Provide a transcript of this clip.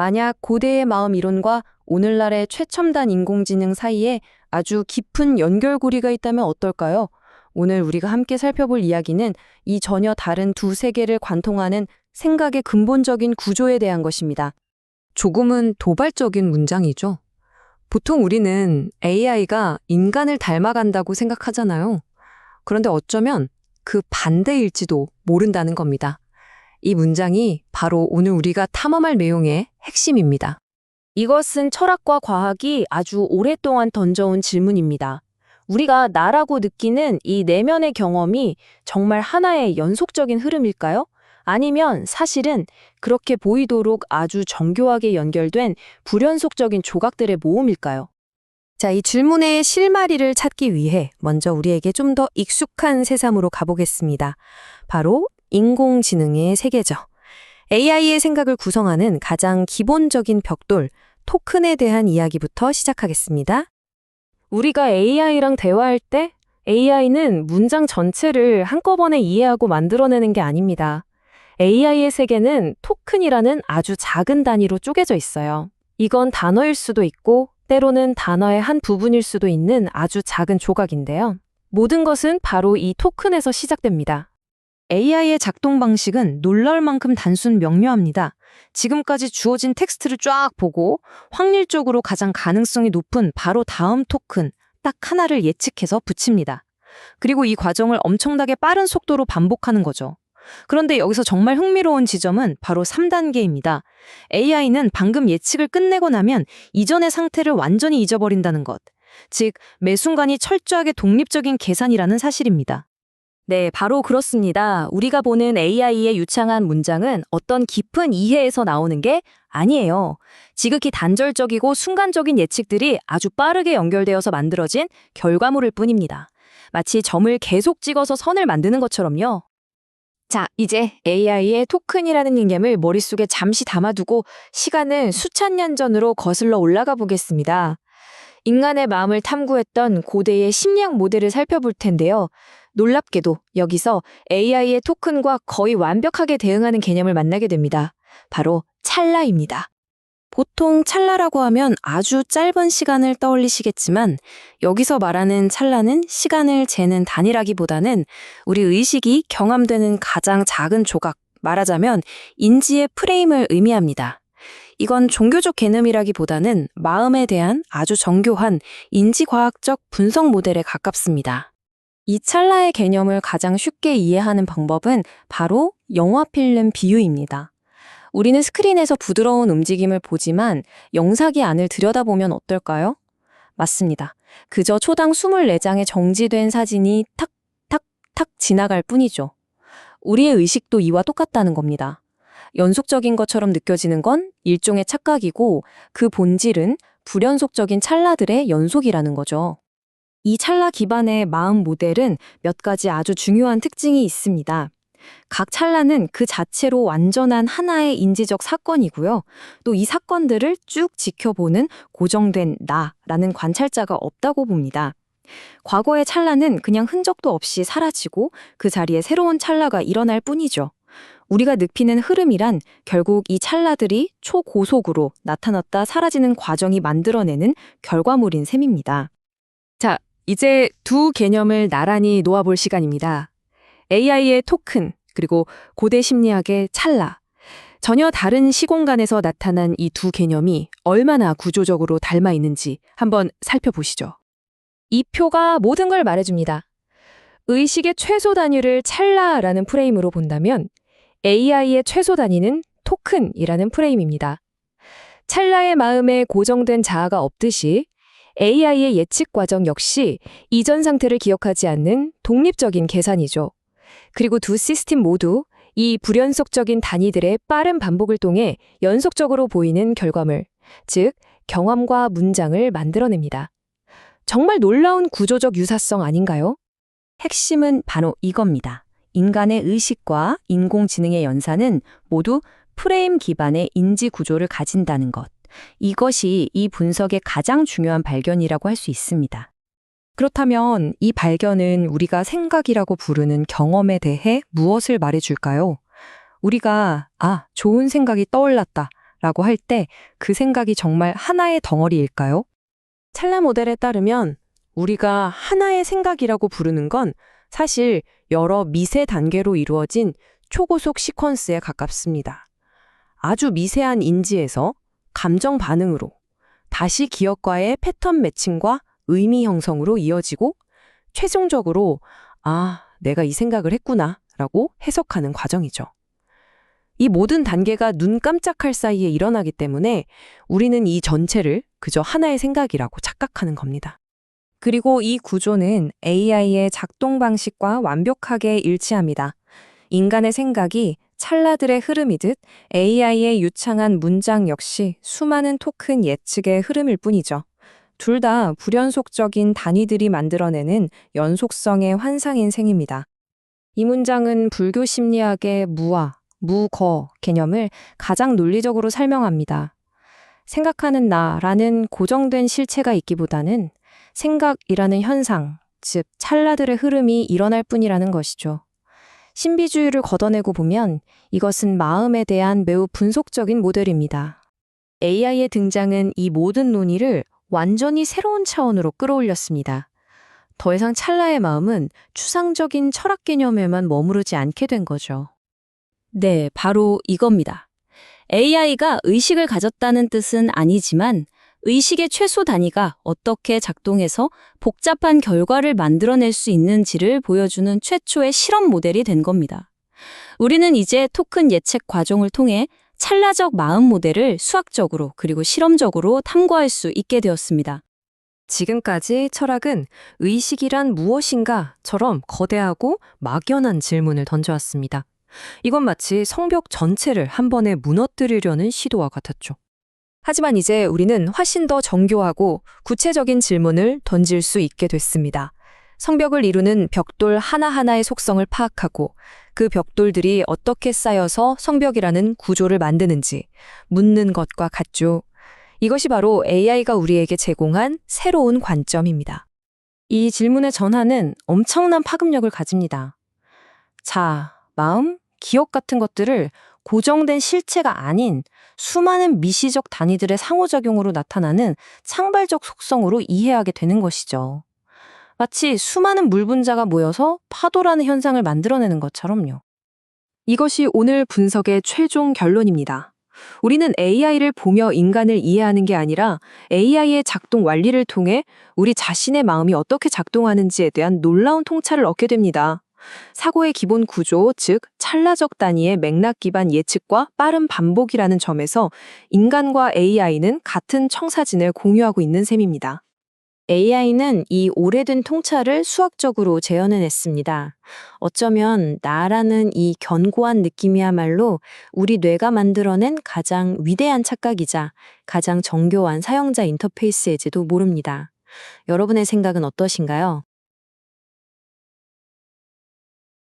만약 고대의 마음 이론과 오늘날의 최첨단 인공지능 사이에 아주 깊은 연결고리가 있다면 어떨까요? 오늘 우리가 함께 살펴볼 이야기는 이 전혀 다른 두 세계를 관통하는 생각의 근본적인 구조에 대한 것입니다. 조금은 도발적인 문장이죠. 보통 우리는 AI가 인간을 닮아간다고 생각하잖아요. 그런데 어쩌면 그 반대일지도 모른다는 겁니다. 이 문장이 바로 오늘 우리가 탐험할 내용의 핵심입니다. 이것은 철학과 과학이 아주 오랫동안 던져온 질문입니다. 우리가 나라고 느끼는 이 내면의 경험이 정말 하나의 연속적인 흐름일까요? 아니면 사실은 그렇게 보이도록 아주 정교하게 연결된 불연속적인 조각들의 모음일까요? 자, 이 질문의 실마리를 찾기 위해 먼저 우리에게 좀 더 익숙한 세상으로 가보겠습니다. 바로 인공지능의 세계죠. AI의 생각을 구성하는 가장 기본적인 벽돌, 토큰에 대한 이야기부터 시작하겠습니다. 우리가 AI랑 대화할 때 AI는 문장 전체를 한꺼번에 이해하고 만들어내는 게 아닙니다. AI의 세계는 토큰이라는 아주 작은 단위로 쪼개져 있어요. 이건 단어일 수도 있고 때로는 단어의 한 부분일 수도 있는 아주 작은 조각인데요. 모든 것은 바로 이 토큰에서 시작됩니다. AI의 작동 방식은 놀랄 만큼 단순 명료합니다. 지금까지 주어진 텍스트를 쫙 보고 확률적으로 가장 가능성이 높은 바로 다음 토큰 딱 하나를 예측해서 붙입니다. 그리고 이 과정을 엄청나게 빠른 속도로 반복하는 거죠. 그런데 여기서 정말 흥미로운 지점은 바로 3단계입니다. AI는 방금 예측을 끝내고 나면 이전의 상태를 완전히 잊어버린다는 것. 즉, 매 순간이 철저하게 독립적인 계산이라는 사실입니다. 네, 바로 그렇습니다. 우리가 보는 AI의 유창한 문장은 어떤 깊은 이해에서 나오는 게 아니에요. 지극히 단절적이고 순간적인 예측들이 아주 빠르게 연결되어서 만들어진 결과물일 뿐입니다. 마치 점을 계속 찍어서 선을 만드는 것처럼요. 자, 이제 AI의 토큰이라는 개념을 머릿속에 잠시 담아두고 시간을 수천 년 전으로 거슬러 올라가 보겠습니다. 인간의 마음을 탐구했던 고대의 심리학 모델을 살펴볼 텐데요. 놀랍게도 여기서 AI의 토큰과 거의 완벽하게 대응하는 개념을 만나게 됩니다. 바로 찰나입니다. 보통 찰나라고 하면 아주 짧은 시간을 떠올리시겠지만 여기서 말하는 찰나는 시간을 재는 단위라기보다는 우리 의식이 경험되는 가장 작은 조각, 말하자면 인지의 프레임을 의미합니다. 이건 종교적 개념이라기보다는 마음에 대한 아주 정교한 인지과학적 분석 모델에 가깝습니다. 이 찰나의 개념을 가장 쉽게 이해하는 방법은 바로 영화 필름 비유입니다. 우리는 스크린에서 부드러운 움직임을 보지만 영상이 안을 들여다보면 어떨까요? 맞습니다. 그저 초당 24장의 정지된 사진이 탁, 탁, 탁 지나갈 뿐이죠. 우리의 의식도 이와 똑같다는 겁니다. 연속적인 것처럼 느껴지는 건 일종의 착각이고 그 본질은 불연속적인 찰나들의 연속이라는 거죠. 이 찰나 기반의 마음 모델은 몇 가지 아주 중요한 특징이 있습니다. 각 찰나는 그 자체로 완전한 하나의 인지적 사건이고요. 또 이 사건들을 쭉 지켜보는 고정된 나라는 관찰자가 없다고 봅니다. 과거의 찰나는 그냥 흔적도 없이 사라지고 그 자리에 새로운 찰나가 일어날 뿐이죠. 우리가 느끼는 흐름이란 결국 이 찰나들이 초고속으로 나타났다 사라지는 과정이 만들어내는 결과물인 셈입니다. 자, 이제 두 개념을 나란히 놓아볼 시간입니다. AI의 토큰, 그리고 고대 심리학의 찰나. 전혀 다른 시공간에서 나타난 이 두 개념이 얼마나 구조적으로 닮아 있는지 한번 살펴보시죠. 이 표가 모든 걸 말해줍니다. 의식의 최소 단위를 찰나라는 프레임으로 본다면 AI의 최소 단위는 토큰이라는 프레임입니다. 찰나의 마음에 고정된 자아가 없듯이 AI의 예측 과정 역시 이전 상태를 기억하지 않는 독립적인 계산이죠. 그리고 두 시스템 모두 이 불연속적인 단위들의 빠른 반복을 통해 연속적으로 보이는 결과물, 즉 경험과 문장을 만들어냅니다. 정말 놀라운 구조적 유사성 아닌가요? 핵심은 바로 이겁니다. 인간의 의식과 인공지능의 연산은 모두 프레임 기반의 인지 구조를 가진다는 것. 이것이 이 분석의 가장 중요한 발견이라고 할 수 있습니다. 그렇다면 이 발견은 우리가 생각이라고 부르는 경험에 대해 무엇을 말해줄까요? 우리가, 아, 좋은 생각이 떠올랐다 라고 할 때 그 생각이 정말 하나의 덩어리일까요? 찰나 모델에 따르면 우리가 하나의 생각이라고 부르는 건 사실 여러 미세 단계로 이루어진 초고속 시퀀스에 가깝습니다. 아주 미세한 인지에서 감정 반응으로 다시 기억과의 패턴 매칭과 의미 형성으로 이어지고 최종적으로 아, 내가 이 생각을 했구나 라고 해석하는 과정이죠. 이 모든 단계가 눈 깜짝할 사이에 일어나기 때문에 우리는 이 전체를 그저 하나의 생각이라고 착각하는 겁니다. 그리고 이 구조는 AI의 작동 방식과 완벽하게 일치합니다. 인간의 생각이 찰나들의 흐름이듯 AI의 유창한 문장 역시 수많은 토큰 예측의 흐름일 뿐이죠. 둘 다 불연속적인 단위들이 만들어내는 연속성의 환상인 셈입니다. 이 문장은 불교 심리학의 무아, 무거 개념을 가장 논리적으로 설명합니다. 생각하는 나라는 고정된 실체가 있기보다는 생각이라는 현상, 즉 찰나들의 흐름이 일어날 뿐이라는 것이죠. 신비주의를 걷어내고 보면 이것은 마음에 대한 매우 분석적인 모델입니다. AI의 등장은 이 모든 논의를 완전히 새로운 차원으로 끌어올렸습니다. 더 이상 찰나의 마음은 추상적인 철학 개념에만 머무르지 않게 된 거죠. 네, 바로 이겁니다. AI가 의식을 가졌다는 뜻은 아니지만 의식의 최소 단위가 어떻게 작동해서 복잡한 결과를 만들어낼 수 있는지를 보여주는 최초의 실험 모델이 된 겁니다. 우리는 이제 토큰 예측 과정을 통해 찰나적 마음 모델을 수학적으로 그리고 실험적으로 탐구할 수 있게 되었습니다. 지금까지 철학은 의식이란 무엇인가처럼 거대하고 막연한 질문을 던져왔습니다. 이건 마치 성벽 전체를 한 번에 무너뜨리려는 시도와 같았죠. 하지만 이제 우리는 훨씬 더 정교하고 구체적인 질문을 던질 수 있게 됐습니다. 성벽을 이루는 벽돌 하나하나의 속성을 파악하고 그 벽돌들이 어떻게 쌓여서 성벽이라는 구조를 만드는지 묻는 것과 같죠. 이것이 바로 AI가 우리에게 제공한 새로운 관점입니다. 이 질문의 전하는 엄청난 파급력을 가집니다. 자, 마음, 기억 같은 것들을 고정된 실체가 아닌 수많은 미시적 단위들의 상호작용으로 나타나는 창발적 속성으로 이해하게 되는 것이죠. 마치 수많은 물 분자가 모여서 파도라는 현상을 만들어내는 것처럼요. 이것이 오늘 분석의 최종 결론입니다. 우리는 AI를 보며 인간을 이해하는 게 아니라 AI의 작동 원리를 통해 우리 자신의 마음이 어떻게 작동하는지에 대한 놀라운 통찰을 얻게 됩니다. 사고의 기본 구조, 즉 찰나적 단위의 맥락 기반 예측과 빠른 반복이라는 점에서 인간과 AI는 같은 청사진을 공유하고 있는 셈입니다. AI는 이 오래된 통찰을 수학적으로 재현해냈습니다. 어쩌면 나라는 이 견고한 느낌이야말로 우리 뇌가 만들어낸 가장 위대한 착각이자 가장 정교한 사용자 인터페이스일지도 모릅니다. 여러분의 생각은 어떠신가요?